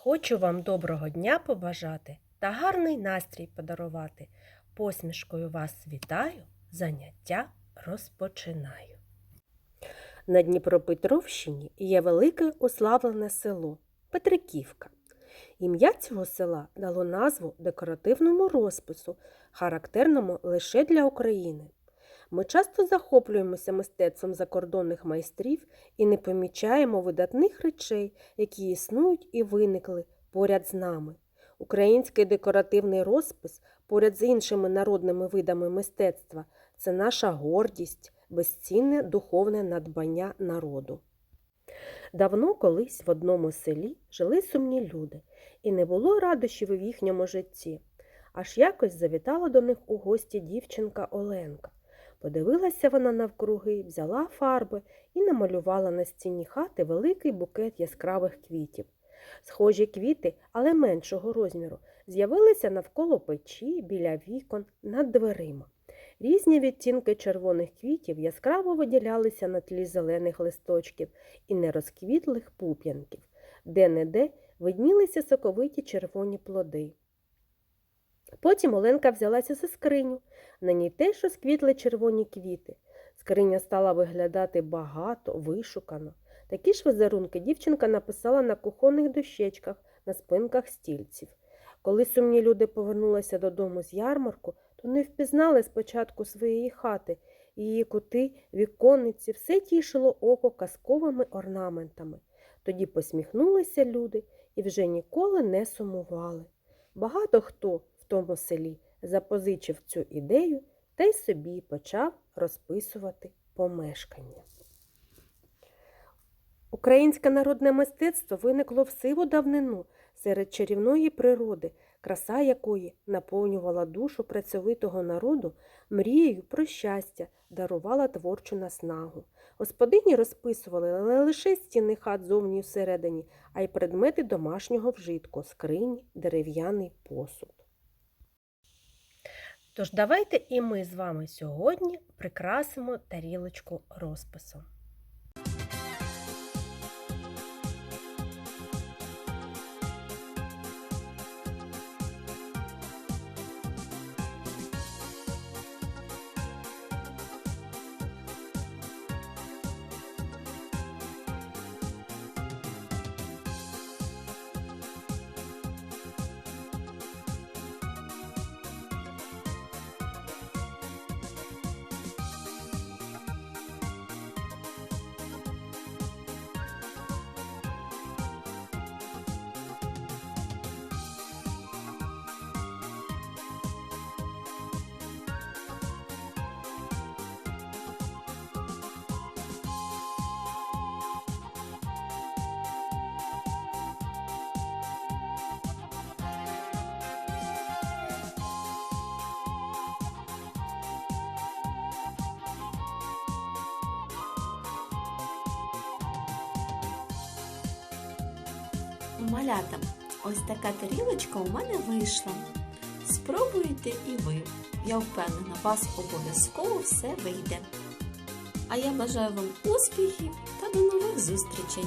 Хочу вам доброго дня побажати та гарний настрій подарувати. Посмішкою вас вітаю, заняття розпочинаю. На Дніпропетровщині є велике уславлене село Петриківка. Ім'я цього села дало назву декоративному розпису, характерному лише для України. Ми часто захоплюємося мистецтвом закордонних майстрів і не помічаємо видатних речей, які існують і виникли поряд з нами. Український декоративний розпис поряд з іншими народними видами мистецтва це наша гордість, безцінне духовне надбання народу. Давно колись в одному селі жили сумні люди, і не було радощів в їхньому житті. Аж якось завітала до них у гості дівчинка Оленка. Подивилася вона навкруги, взяла фарби і намалювала на стіні хати великий букет яскравих квітів. Схожі квіти, але меншого розміру, з'явилися навколо печі, біля вікон, над дверима. Різні відтінки червоних квітів яскраво виділялися на тлі зелених листочків і нерозквітлих пуп'янків, де-не-де виднілися соковиті червоні плоди. Потім Оленка взялася за скриню. На ній теж розквітли червоні квіти. Скриня стала виглядати багато, вишукано. Такі ж візерунки дівчинка написала на кухонних дощечках, на спинках стільців. Коли сумні люди повернулися додому з ярмарку, то не впізнали спочатку своєї хати, її кути, віконниці, все тішило око казковими орнаментами. Тоді посміхнулися люди і вже ніколи не сумували. Багато хто в тому селі запозичив цю ідею та й собі почав розписувати помешкання. Українське народне мистецтво виникло в сиву давнину серед чарівної природи, краса якої наповнювала душу працьовитого народу мрією про щастя, дарувала творчу наснагу. Господині розписували не лише стіни хат зовні всередині, а й предмети домашнього вжитку, скрині, дерев'яний посуд. Тож давайте і ми з вами сьогодні прикрасимо тарілочку розписом. Малята, ось така тарілочка у мене вийшла. Спробуйте і ви. Я впевнена, вас обов'язково все вийде. А я бажаю вам успіхів та до нових зустрічей!